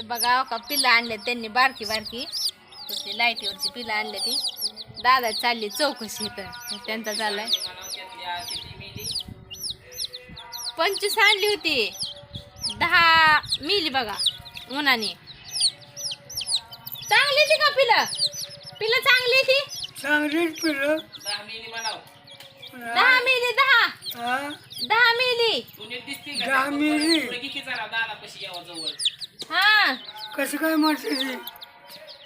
इथं बघा का पिल्लं आणले त्यांनी बारकी बारकी. तशी लाईटीवरची पिल्लं आणले ती. दादा चालली चौकशी इथं. त्यांचा चाललाय. पंचवीस आणली होती. दहा मिली बघा उन्हाने. चांगली ती का पिलं? पिलं चांगली ती? चांगलीच पिलं. दहा मिली दहा. हा. दहा मिली. दहा मिली. हा. कसं काय ती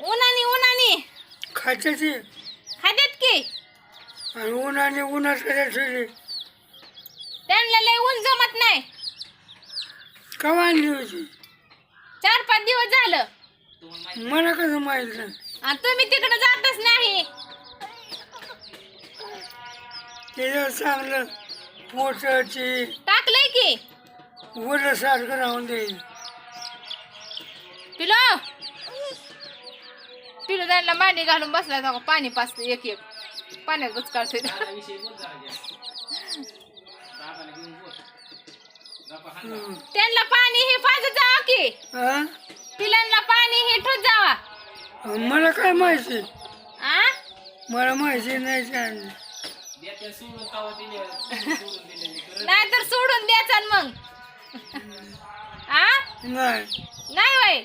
उन्हाने उन्हाने. खात्याची खात्यात की? आणि उन्हाने उन्हात कशासाठी त्यांना लय ऊन जमत नाही. कवा आणली होती? चार पाच दिवस झालं. मला कसं माहीत नाही. आणि तुम्ही तिकडे जातच नाही. चांगलं पोटाची टाकलंय की? वरं सारखं राहून देईल पिलो. पिलो त्यांना मांडी घालून बसलाय का पाणी पाचतं एक एक. पाण्यात बुचकाळतोय. त्यांना पाणी हे पाजत जावा की. हा? पिलांना पाणी हे ठोत जावा. मला काय माहिती? आ? मला माहिती नाही ते आणली नाही तर सोडून द्याचा मग. आ? नाही. नाही वय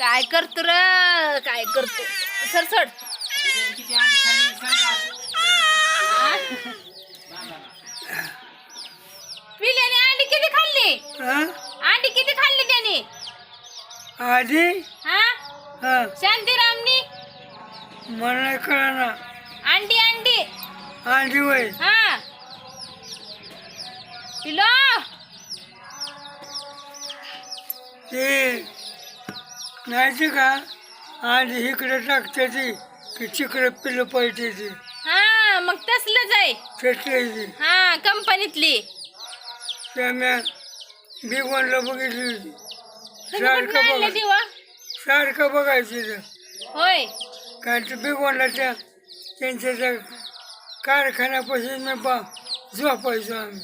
काय करतो र? काय करतो? सर? पिल्याने अंडी किती खाल्ली? अंडी किती खाल्ली त्याने? आधी? हा? हा. शांतीरामनी? मला नाही कळणार अंडी अंडी. आधी वय हा. पिलो. ते नाही का आधी इकडे टाकते ती की तिकडे पिलं पाहिजे ती. हा मग तसलंच आहे. फेटली हा कंपनीतली. त्या म्या बिगवनला बघितली होती. तुम्ही कुठनं सारखं आणलं बघा सारखं बघायची तर होय. कारण ते बिगवनला त्या त्यांच्या त्या कारखान्यापासून मी पा झोपायचो आम्ही.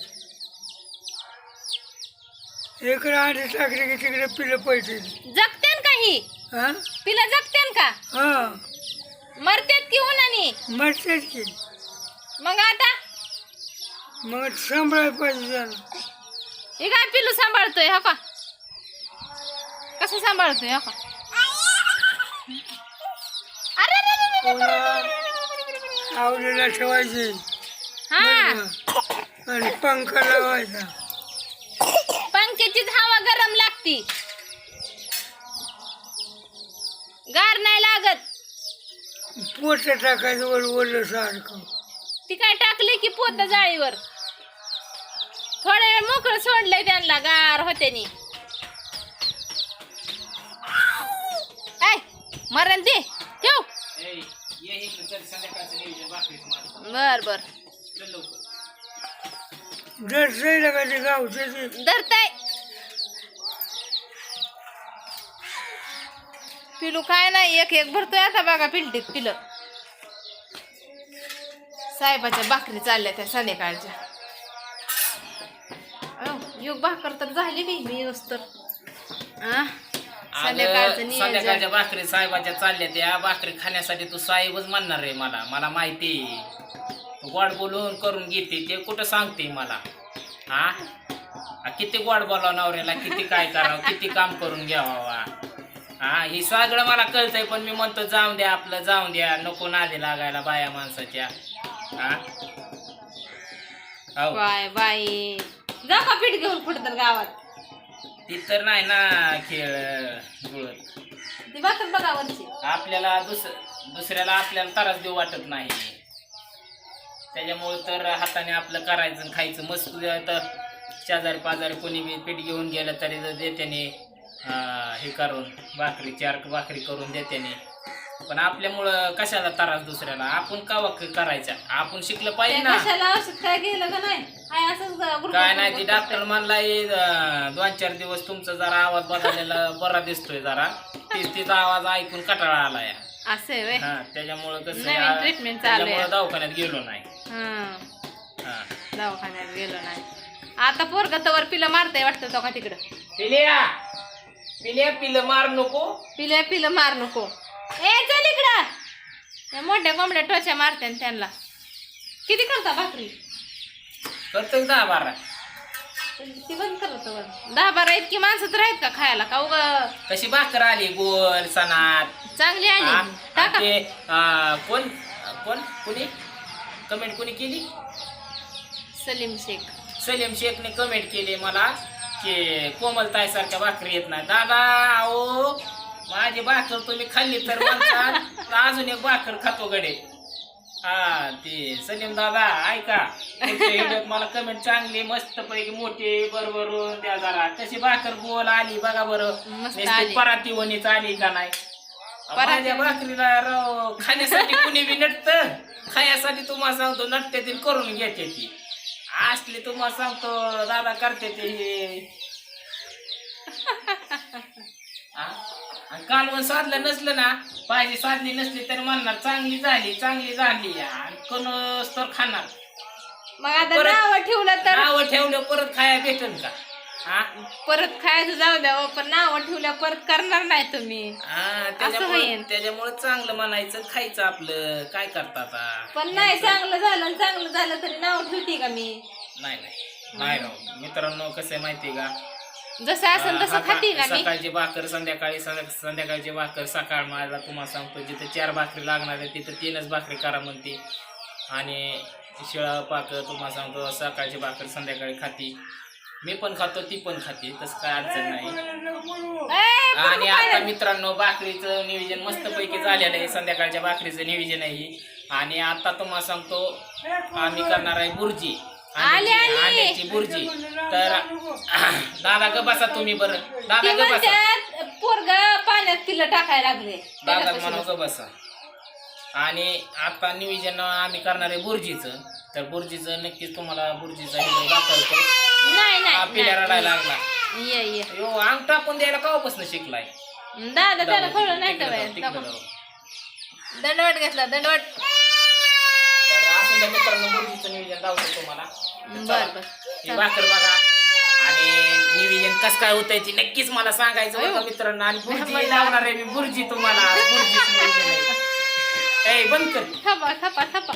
इकडे आधी टाकले की तिकडे पिलं पाहिजे जगतेन का ही हा पिला जगतेन का हा मरतेत की उन्हाने मरतेच की मग आता मग सांभाळायला पाहिजे त्याला हे काय पिलू सांभाळतोय हा का कसं सांभाळतोय हा का अरे अरे, अरे, अरे, अरे, अरे, अरे, अरे, अरे, अरे. आवडीला ठेवायची हा आणि पंखा लावायचा लागती. गार नाही लागत. पोट टाकायचं वर सारखं. ती काय टाकली की पोत जाळीवर? थोड्या वेळ मोकळं सोडलंय त्यांना गार होते नी. मरण दे. ठेव. बर बर. धरताय. पिलू काय नाही एक एक भरतोय आता बघा पिलटीत पिलं. साहेबाच्या भाकरी चालल्या त्या संध्याकाळच्या. युग भाकर तर झाली मी येऊस तर संध्याकाळच्या भाकरी साहेबाच्या चालल्या त्या. भाकरी खाण्यासाठी तू साहेबच म्हणणार आहे मला. मला माहिती गोड बोलून करून घेते ते कुठं सांगते मला? हा? आ, किती गोड बोलावं नवऱ्याला? किती काय करावं? किती काम करून घ्यावा? हा हे सगळं मला कळतंय पण मी म्हणतो जाऊन द्या आपलं जाऊन द्या. नको नादी लागायला बाया माणसाच्या. हा? हो. बाय बाई. जा का पीठ घेऊन कुठं तर गावात? ती तर नाही ना खेळ जुळत ती बघा वरची. आपल्याला दुस दुसऱ्याला आपल्याला त्रास देऊ वाटत नाही. त्याच्यामुळे तर हाताने आपलं करायचं आणि खायचं. मस्त तर शेजारी पाजारी कोणी बी पीठ घेऊन गेलं तरी जर अं, हे करून भाकरी चार भाकरी करून देत्याने पण आपल्यामुळं कशाला त्रास दुसऱ्याला? आपण का करायचा? आपण शिकलं पाहिजे ना. कशाला औषध काय गेलं का नाही? हाय असंच गुडगुड काय नाही ती डॉक्टर म्हणलाय अं, दोन चार दिवस तुमचा जरा आवाज बदललेला बरा दिसतोय जरा. तीच तिचा आवाज ऐकून कटाळा आलाय असं. हा त्याच्यामुळं कसं नवीन treatment चालू आहे. त्याच्यामुळं दवाखान्यात गेलो नाही. हं. हा. दवाखान्यात गेलो नाही. आता पोरग तवर पिलं मारतंय वाटतं तो का तिकडं? पिल्या पिल्या पिलं मार नको. पिलं पिलं मार नको. ए चल इकडं. त्या मोठ्या कोंबड्या टोच्या मारते त्यांना. किती करता भाकरी? करतो दहा बारा. ती बंद करतो दहा बारा इतकी माणसं तर आहेत का खायला? का उग? कशी भाकर आली? गोल सणात. चांगली हा? आली टाका. ते कोण कोण कुणी? कमेंट कुणी केली? सलीम शेख. सलीम शेखने कमेंट केली मला. की कोमल सारख्या भाकरी येत नाही दादा अहो माझी भाकर तुम्ही खाल्ली तर म्हणता तर अजून एक भाकर खातो गडे. हा ते सलीम दादा ऐका. तुमच्या व्हिडिओत मला कमेंट चांगली मस्त पैकी मोठी बरोबर द्या जरा. कशी भाकर गोल आली बघा बरं. मस्त नुसती आली. का नाही? पराती- माझ्या भाकरीला राव खाण्यासाठी कुणी बी नटत? खाण्यासाठी तुम्हाला सांगतो नटते ती करून घेते ती. असली तुम्हाला सांगतो दादा करते ते हे. कालवण साधलं नसलं ना पाहिजे साधली नसली तरी म्हणणार चांगली झाली चांगली झाली कोण तर खाणार. मग आता परत- नाव ठेवलं तर? नाव ठेवलं परत खाया भेटन का? परत खायचं जाऊ द्या हो, पण नाव ठेवल्या परत करणार नाही तुम्ही. हा त्याच्यामुळे होईन. त्याच्यामुळे चांगलं म्हणायचं खायचं आपलं. काय करता आता? पण नाही चांगलं झालं आणि चांगलं झालं तरी नाव ठेवते का मी? नाही नाही. नाही राव. मित्रांनो कसं आहे माहितीये का? जसं असेल तसं खाते का मी? सकाळची भाकर संध्याकाळी संध्या- संध्याकाळची भाकर सकाळ मला तुम्हाला सांगतो जिथे चार भाकरी लागणार आहे तिथं तीनच भाकरी करा म्हणते. आणि शिळा पाक तुम्हाला सांगतो सकाळची भाकर संध्याकाळी खाती. मी पण खातो ती पण खाते तसं काय अडचण नाही. आणि आता मित्रांनो भाकरीचं नियोजन मस्त पैकी झालेलं आहे. संध्याकाळच्या भाकरीचं नियोजन आहे. आणि आता तुम्हाला सांगतो आम्ही करणार आहे बुर्जी. अंड्याची बुर्जी. तर दादा ग बसा तुम्ही बरं. दादा ग बसा. पोरग पाण्यात पिलं टाकायला लागले. दादा. म्हणा ग बसा. आणि आता नियोजन आम्ही करणार आहे बुर्जीचं. तर बुर्जीचं नक्कीच तुम्हाला बुर्जीचा दाखवतो नाही हा, पिल्या नाही. रडायला लागला. ये ये. यो अंग टाकून द्यायला कावापासून शिकलाय? दादा त्याला नाही तिकडं जाऊ? तिकडं. दंडवट घेतला दंडवट. असं त्या मित्रांनो मुलगीचं नियोजन तुम्हाला. बर बर. ही भाकर बघा. आणि नियोजन कसं काय होतंय ती नक्कीच मला सांगायचं का मित्रांनो. आणि बुर्जी लावणार आहे मी बुर्जी तुम्हाला. ए बंद कर. थपा थपा थपा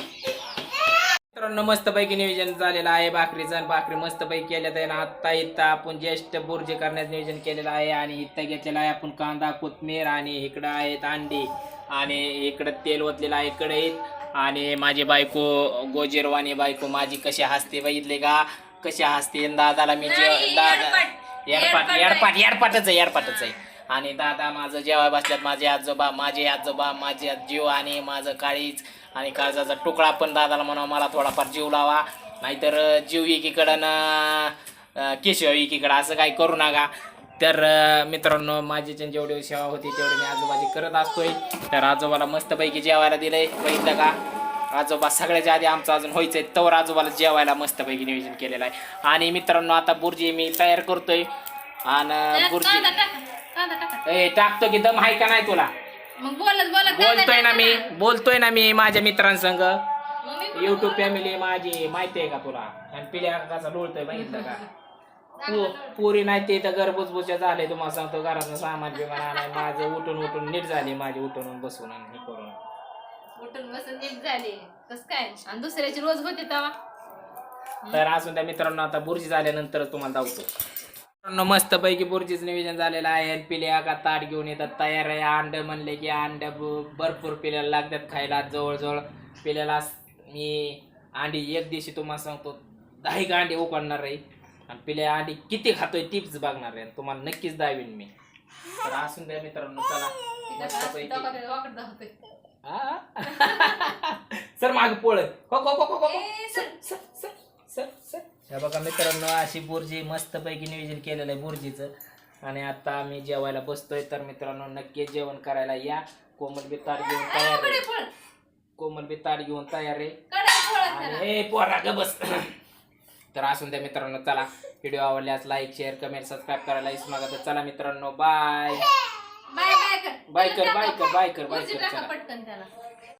मित्रांनो मस्त पैकी नियोजन झालेलं आहे. भाकरीचं आणि भाकरी मस्त पैकी केल्यात आहे ना. आत्ता इथं आपण ज्येष्ठ बुर्जी करण्याचं नियोजन केलेलं आहे आणि इथं घेतलेलं आहे आपण कांदा कोथमीर आणि इकडं आहेत अंडी. आणि इकडं तेल ओतलेलं आहे कढईत. आणि माझी बायको गोजीरवाणी बायको माझी कशी हसते बघितले का? कशी हसते? दादाला मी जे दादा येडपाट येडपाट येडपाटच आहे. येडपाटच आहे. आणि दादा माझं जेव्हा बसल्यात. माझे आजोबा माझे आजोबा माझे जीव आणि माझं काळीच आणि काळजाचा तुकडा पण दादाला म्हणा मला थोडाफार जीव लावा. नाहीतर जीव एकीकडं ना केशव एकीकडं असं काही करू नका. तर मित्रांनो माझी जी जेवढी सेवा होती तेवढी मी आजोबाची करत असतोय. तर आजोबाला मस्तपैकी जेवायला दिलंय. बघितलं का? आजोबा सगळ्याच्या आधी आमचं अजून व्हायचंय तवर आजोबाला जेवायला मस्तपैकी नियोजन केलेलं आहे. आणि मित्रांनो आता बुर्जी मी तयार करतोय. आणि बुर्जी कांदा टाका. कांदा टाका ए टाकतो की दम आहे का नाही तुला? मग बोलत बोलत कांदा बोलतोय ना टाका मी बोलतोय ना मी माझ्या मित्रांसंग. मग मी पण युट्यूब फॅमिली माझी माहिती आहे का तुला? आणि पिल्या कसा लोळतोय बघितलं का? पो- पुरी नाही ते तर गरबुजबुच्या झाले. तुम्हाला सांगतो घरातलं सामान बिमान आणाय माझे उठून उठून नीट झाली माझी उठून बसून आणि हे करून. उठून बसून नीट झाले. कस काय? आणि दुसऱ्याची रोज होते तेव्हा? तर असून त्या मित्रांनो आता बुर्जी झाल्यानंतर तुम्हाला धावतो मस्त पैकी बुर्जीचं नियोजन झालेलं आहे. आणि पिल्या का ताट घेऊन येतात तयार आहे. अंड म्हणले की अंड भरपूर पिल्याला लागतात खायला जवळजवळ पिल्याला मी अंडी एक दिवशी तुम्हाला सांगतो दहा एक अंडी उकडणार आहे. आणि पिल्या अंडी किती खातोय तीच बघणार आहे. तुम्हाला नक्कीच दावीन मी. तर असून द्या मित्रांनो चला. सर माग पोळ. हो हो हो. Sir sir sir sir. हे बघा मित्रांनो अशी बुर्जी मस्तपैकी नियोजन केलेलं आहे बुर्जीचं. आणि आता आम्ही जेवायला बसतोय तर मित्रांनो नक्की जेवण करायला या. कोमल बी ताट घेऊन तयार आहे. कोमल बी ताट घेऊन तयार आहे. आणि ए पोरा ग बस. तर असून त्या मित्रांनो चला. व्हिडिओ आवडल्यास लाईक शेअर कमेंट सबस्क्राईब करायला विसरू नका. तर चला मित्रांनो बाय बाय बाय कर. बाय कर बाय कर बाय कर चला. पटकन त्याला.